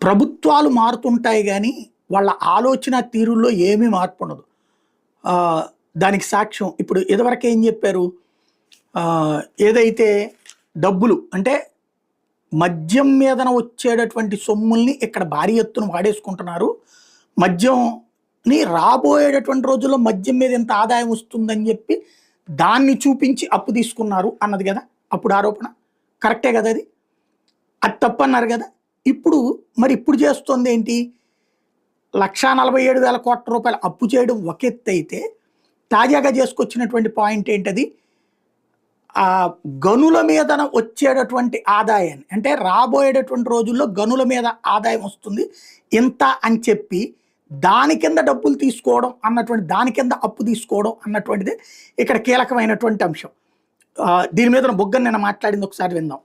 ప్రభుత్వాలు మారుతుంటాయి కానీ వాళ్ళ ఆలోచన తీరుల్లో ఏమీ మార్పు ఉండదు దానికి సాక్ష్యం ఇప్పుడు ఇదివరకు ఏం చెప్పారు? ఏదైతే డబ్బులు అంటే మద్యం మీదన వచ్చేటటువంటి సొమ్ముల్ని ఇక్కడ భారీ ఎత్తున వాడేసుకుంటున్నారు. మద్యంని రాబోయేటటువంటి రోజుల్లో మద్యం మీద ఎంత ఆదాయం వస్తుందని చెప్పి దాన్ని చూపించి అప్పు తీసుకున్నారు అన్నది కదా అప్పుడు ఆరోపణ. కరెక్టే కదా అది? అది తప్పు అన్నారు కదా? ఇప్పుడు మరి ఇప్పుడు చేస్తుంది ఏంటి? లక్షా నలభై ఏడు వేల కోట్ల రూపాయలు అప్పు చేయడం ఒక ఎత్తు అయితే తాజాగా చేసుకొచ్చినటువంటి పాయింట్ ఏంటది? ఆ గనుల మీద వచ్చేటటువంటి ఆదాయాన్ని అంటే రాబోయేటటువంటి రోజుల్లో గనుల మీద ఆదాయం వస్తుంది. ఇంత అని చెప్పి దాని కింద డబ్బులు తీసుకోవడం అన్నటువంటి దాని కింద అప్పు తీసుకోవడం అన్నటువంటిది ఇక్కడ కీలకమైనటువంటి అంశం. దీని మీద బొగ్గని నేను మాట్లాడింది ఒకసారి విందాం.